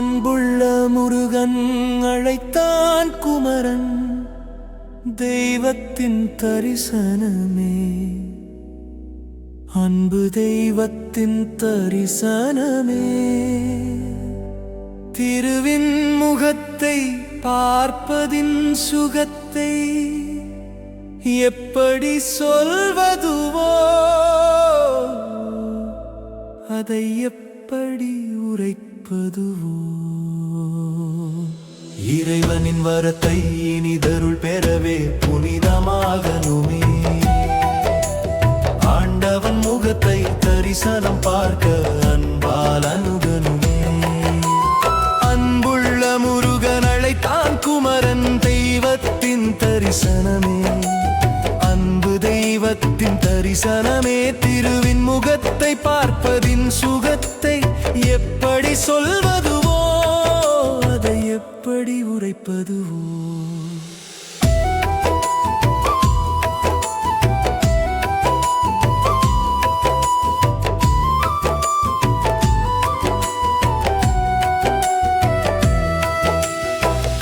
அன்புள்ள முருகன் அழைத்தான் குமரன். தெய்வத்தின் தரிசனமே. அன்பு தெய்வத்தின் தரிசனமே. திருவின் முகத்தை பார்ப்பதின் சுகத்தை எப்படி சொல்வதுவோ அதை எப்படி இறைவனின் வரத்தை இனிதருள் பெறவே புனிதமாகணுமே. ஆண்டவன் முகத்தை தரிசனம் பார்க்க அன்பால் அணுகணுமே. அன்புள்ள முருகன் அழைத்தான் குமரன் தெய்வத்தின் தரிசனமே. அன்பு தெய்வத்தின் தரிசனமே. திருவின் முகத்தை பார்ப்பதின் சுகத்தை எப்படி சொல்வதுவோ அதை எப்படி உரைப்பதுவோ.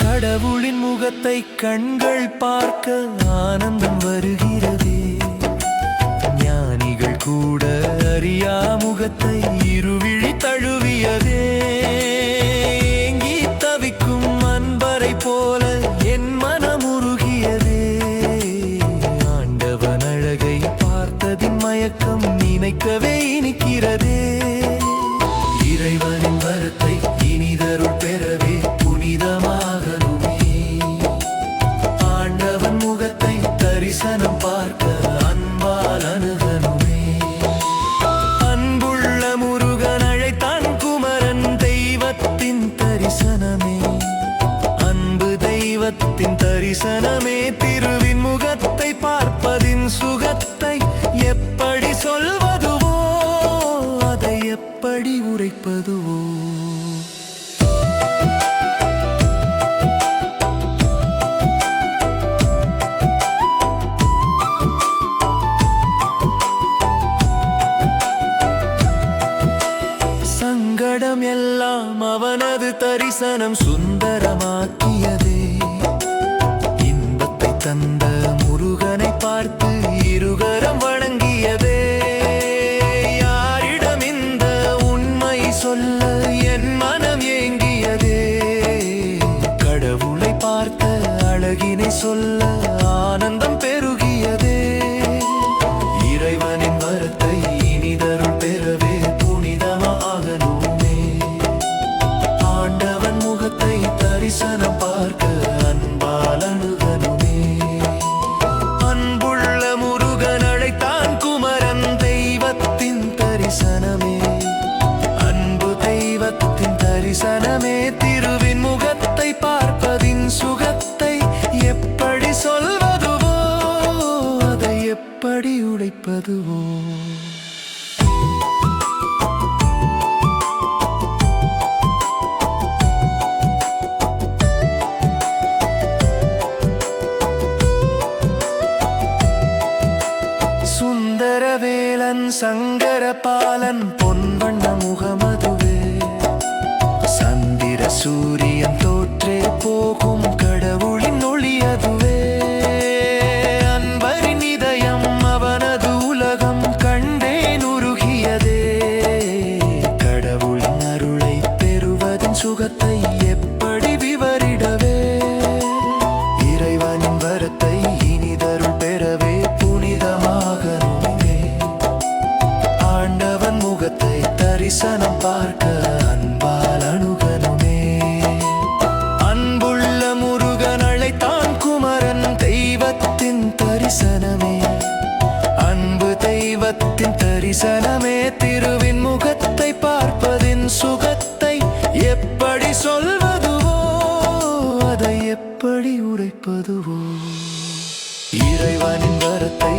கடவுளின் முகத்தை கண்கள் பார்க்க ஆனந்தம் வருகிறதே. ஞானிகள் கூட அறியா முகத்தை மயக்கம் நினைக்கவே இனிக்கிறதே இறைவனின் வரத்தை இனிதருள் பெறவே புனிதமாகணுமே. ஆண்டவன் முகத்தை தரிசனம் இடம் எல்லாம் அவனது தரிசனம் சுந்தரமாக்கியதே. இன்பத்தை தந்த முருகனை பார்த்து இருகரம் வணங்கியதே. யாரிடம் இந்த உண்மை சொல்ல என் மனம் ஏங்கியதே. கடவுளை பார்த்த அழகினை சொல்ல திருவின் முகத்தை பார்ப்பதின் சுகத்தை எப்படி சொல்வதுவோ அதை எப்படி உடைப்பதுவோ. சுந்தரவேலன் சங்கரபாலன் சூரியன் தோற்றே போகும் கடவுளின் ஒளி அதுவே. அன்பரின் இதயம் அவனது உலகம் கண்டேன் உருகியதே. கடவுளின் அருளை பெறுவதன் சுகத்தை எப்படி விவரிடவே? இறைவனின் வரத்தை இனிதருள் பெறவே புனிதமாக ஆண்டவன் முகத்தை தரிசனம் பார்க்க தரிசனமே திருவின் முகத்தை பார்ப்பதின் சுகத்தை எப்படி சொல்வதுவோ அதை எப்படி உரைப்பதுவோ இறைவனின் வரத்தை